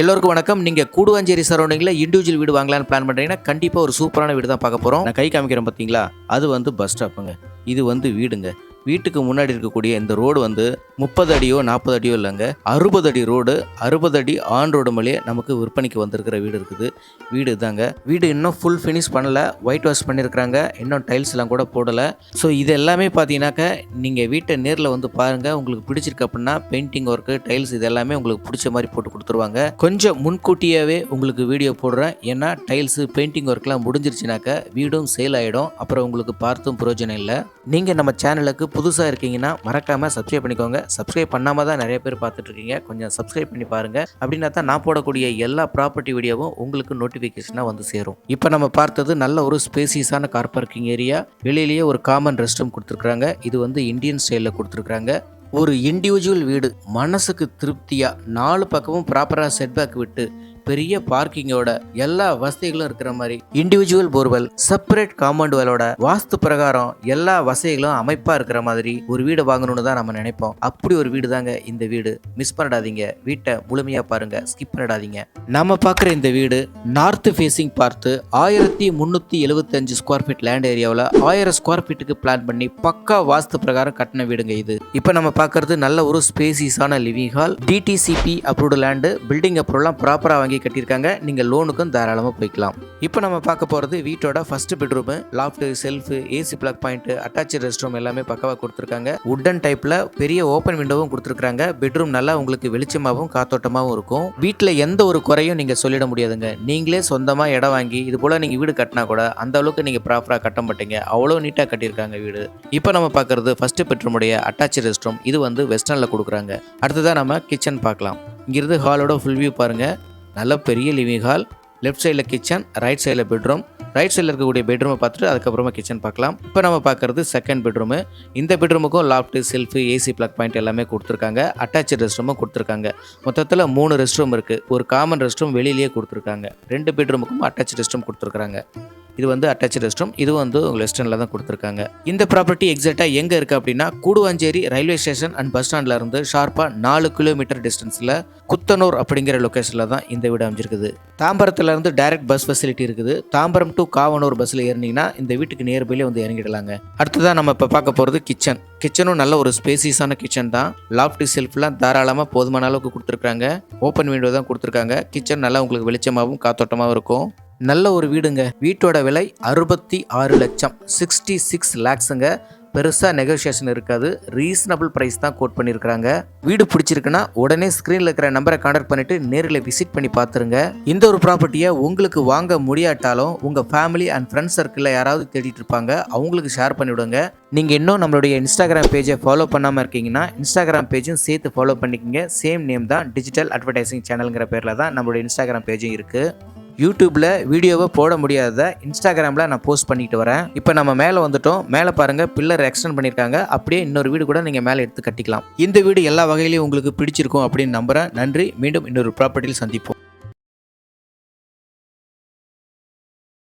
எல்லோருக்கும் வணக்கம். நீங்கள் கூடுவாஞ்சேரி சரௌண்டிங்கில் இண்டிவிஜுவல் வீடு வாங்கலாம்னு பிளான் பண்ணுறீங்கன்னா கண்டிப்பாக ஒரு சூப்பரான வீடு தான் பார்க்க போகிறோம் நான் கை காமிக்கிறேன் பார்த்தீங்களா அது வந்து பஸ் ஸ்டாப்புங்க இது வந்து வீடுங்க. வீட்டுக்கு முன்னாடி இருக்கக்கூடிய இந்த ரோடு வந்து முப்பது அடியோ நாற்பது அடியோ இல்லைங்க. அறுபது அடி ரோடு அறுபது அடி ஆன் ரோடு மேலேயே நமக்கு விற்பனைக்கு வந்திருக்கிற வீடு இருக்குது. வீடு தாங்க வீடு இன்னும் ஃபுல் ஃபினிஷ் பண்ணலை. ஒயிட் வாஷ் பண்ணியிருக்கிறாங்க. இன்னும் டைல்ஸ் எல்லாம் கூட போடலை. ஸோ இது எல்லாமே பார்த்தீங்கன்னாக்க நீங்கள் வீட்டை நேரில் வந்து பாருங்கள் உங்களுக்கு பிடிச்சிருக்கு அப்படின்னா பெயிண்டிங் ஒர்க்கு டைல்ஸ் இது எல்லாமே உங்களுக்கு பிடிச்ச மாதிரி போட்டு கொடுத்துருவாங்க. கொஞ்சம் முன்கூட்டியாகவே உங்களுக்கு வீடியோ போடுறேன். ஏன்னா டைல்ஸு பெயிண்டிங் ஒர்க்லாம் முடிஞ்சிருச்சுனாக்க வீடும் சேல் ஆகிடும் அப்புறம் உங்களுக்கு பார்த்தும் பிரயோஜனம் இல்லை. நீங்கள் நம்ம சேனலுக்கு புதுசாக இருக்கீங்கன்னா மறக்காமல் சப்ஸ்கிரைப் பண்ணிக்கோங்க. சப்ஸ்கிரைப் பண்ணாமல் தான் நிறைய பேர் பார்த்துட்ருக்கீங்க. கொஞ்சம் சப்ஸ்கிரைப் பண்ணி பாருங்கள் அப்படின்னா தான் நான் போடக்கூடிய எல்லா ப்ராப்பர்ட்டி வீடியோவும் உங்களுக்கு நோட்டிஃபிகேஷனாக வந்து சேரும். இப்போ நம்ம பார்த்தது நல்ல ஒரு ஸ்பேசியஸான கார் பார்க்கிங் ஏரியா வெளியிலேயே ஒரு காமன் ரெஸ்ட் ரூம் கொடுத்துருக்குறாங்க. இது வந்து இந்தியன் ஸ்டைலில் கொடுத்துருக்குறாங்க. ஒரு இண்டிவிஜுவல் வீடு. மனசுக்கு திருப்தியாக நாலு பக்கமும் ப்ராப்பராக செட்பேக் விட்டு பெரிய பார்க்கிங்கோட எல்லா வசதிகளும் இருக்கிற மாதிரி இண்டிவிஜுவல் போர்வெல் செப்பரேட் காம்பவுண்ட்வெலோட வாஸ்து பிரகாரம் எல்லா வசதிகளும் அமைப்பா இருக்கிற மாதிரி ஒரு வீடு வாங்கணும்னு தான் நம்ம நினைப்போம். அப்படி ஒரு வீடு தாங்க இந்த வீடு. மிஸ் பண்ணிடாதீங்க. வீட்டை முழுமையா பாருங்க. ஸ்கிப் பண்ணிடாதீங்க. நம்ம பார்க்குற இந்த வீடு நார்த் ஃபேசிங் பார்த்து ஆயிரத்தி முந்நூற்றி எழுபத்தஞ்சு ஸ்கொயர் ஃபீட் லேண்ட் ஏரியாவில் ஆயிரம் ஸ்கொயர் ஃபீட்டுக்கு பிளான் பண்ணி பக்கா வாஸ்து பிரகாரம் கட்டின வீடுங்க இது. இப்போ நம்ம பார்க்கறது நல்ல ஒரு ஸ்பேசிஸான living hall DTCP approved land building அப்ரூவ்லாம் ப்ராப்பராக வாங்கி கட்டியிருக்காங்க. நீங்கள் லோனுக்கும் தாராளமாக போய்க்கலாம். இப்போ நம்ம பார்க்க போகிறது வீட்டோட first bedroom loft shelf AC plug point attach restroom எல்லாமே பக்கவாக கொடுத்துருக்காங்க. உட்டன் டைப்பில் பெரிய ஓப்பன் விண்டோவும் கொடுத்துருக்காங்க பெட்ரூம் நல்லா உங்களுக்கு வெளிச்சமாகவும் காத்தோட்டமாகவும் இருக்கும். வீட்டில் எந்த ஒரு குறையும் நீங்கள் சொல்லிட முடியாதுங்க. நீங்களே சொந்தமாக இடம் வாங்கி இது போல் நீங்கள் வீடு கட்டினா கூட அந்த அளவுக்கு நீங்கள் ப்ராப்பராக கட்ட மாட்டீங்க. அவ்வளோ நீட்டாக கட்டியிருக்காங்க வீடு. இப்போ நம்ம பார்க்குறது ஃபர்ஸ்ட் பெட்ரூமுடைய அட்டாச் ரெஸ்ட் ரூம் இது வந்து வெஸ்டர்னில் கொடுக்குறாங்க. அடுத்ததாக நம்ம கிச்சன் பார்க்கலாம். இங்கிருந்து ஹாலோட ஃபுல் வியூ பாருங்கள் நல்ல பெரிய லிவிங் ஹால் லெஃப்ட் சைடில் கிச்சன் ரைட் சைடில் பெட்ரூம் ரைட் சைடில் இருக்கக்கூடிய பெட்ரூமை பார்த்துட்டு அதுக்கப்புறமா கிச்சன் பார்க்கலாம். இப்போ நம்ம பார்க்குறது செகண்ட் பெட்ரூமு இந்த பெட்ரூமுக்கும் loft shelf AC plug point எல்லாமே கொடுத்துருக்காங்க. அட்டாச் ரெஸ்ட் ரூமும் கொடுத்துருக்காங்க. மொத்தத்தில் மூணு ரெஸ்ட் ரூம் இருக்குது ஒரு காமன் ரெஸ்ட் ரூம் வெளியிலேயே கொடுத்துருக்காங்க. ரெண்டு பெட்ரூமுக்கும் அட்டாச் ரெஸ்ட் ரூம் கொடுத்துருக்காங்க. இது வந்து அட்டாச் ரெஸ்ட் ரூம் இது வந்து வெஸ்டர்னில் தான் கொடுத்துருக்காங்க. இந்த ப்ராப்பர்ட்டி எக்ஸாக்டாக எங்கே இருக்குது அப்படின்னா Guduvancheri railway station and bus ஸ்டாண்ட்லேருந்து ஷார்ப்பாக நாலு கிலோமீட்டர் டிஸ்டன்ஸில் குத்தனூர் அப்படிங்கிற லொக்கேஷனில் தான் இந்த வீடு அமைஞ்சிருக்குது. தாம்பரத்துலேருந்து டைரக்ட் பஸ் ஃபெசிலிட்டி இருக்குது. தாம்பரம் டு காவனூர் பஸ்ஸில் ஏறினீங்கன்னா இந்த வீட்டுக்கு நியர்பைலே வந்து இறங்கிடலாங்க. அடுத்ததாக நம்ம இப்போ பார்க்க போகிறது கிச்சன் கிச்சனும் நல்ல ஒரு ஸ்பேசியஸான கிச்சன் தான். லாஃப்ட் செல்ஃப்லாம் தாராளமாக போதுமான அளவுக்கு கொடுத்துருக்காங்க. ஓப்பன் விண்டோ தான் கொடுத்துருக்காங்க. கிச்சன் நல்லா உங்களுக்கு வெளிச்சமாகவும் காத்தோட்டமாகவும் இருக்கும். நல்ல ஒரு வீடுங்க. வீட்டோட விலை அறுபத்தி ஆறு லட்சம். சிக்ஸ்டி சிக்ஸ் லேக்ஸுங்க. பெருசாக நெகோசியேஷன் இருக்காது. ரீசனபிள் ப்ரைஸ் தான் கோட் பண்ணியிருக்கிறாங்க வீடு பிடிச்சிருக்குன்னா உடனே ஸ்க்ரீனில் இருக்கிற நம்பரை கான்டாக்ட் பண்ணிட்டு நேரில் விசிட் பண்ணி பார்த்துருங்க இந்த ஒரு ப்ராப்பர்ட்டியை உங்களுக்கு வாங்க முடியாட்டாலும் உங்கள் ஃபேமிலி அண்ட் ஃப்ரெண்ட்ஸ் சர்க்கிளில் யாராவது தேடிட்டு இருப்பாங்க. அவங்களுக்கு ஷேர் பண்ணிவிடுங்க. நீங்கள் இன்னும் நம்மளுடைய இன்ஸ்டாகிராம் பேஜை ஃபாலோ பண்ணாமல் இருக்கீங்கன்னா இன்ஸ்டாகிராம் பேஜும் சேர்த்து ஃபாலோ பண்ணிக்கங்க. சேம் நேம் தான் டிஜிட்டல் அட்வர்டைசிங் சேனலுங்கிற பேரில் தான் நம்மளுடைய இன்ஸ்டாகிராம் பேஜும் இருக்குது யூடியூப்பில் வீடியோவை போட முடியாத இன்ஸ்டாகிராமில் நான் போஸ்ட் பண்ணிட்டு வரேன். இப்போ நம்ம மேலே வந்துட்டோம். மேலே பாருங்கள் பில்லர் எக்ஸ்டெண்ட் பண்ணியிருக்காங்க அப்படியே இன்னொரு வீடு கூட நீங்கள் மேலே எடுத்து கட்டிக்கலாம். இந்த வீடு எல்லா வகையிலையும் உங்களுக்கு பிடிச்சிருக்கும் அப்படின்னு நம்புகிறேன் நன்றி. மீண்டும் இன்னொரு ப்ராப்பர்ட்டியில் சந்திப்போம்.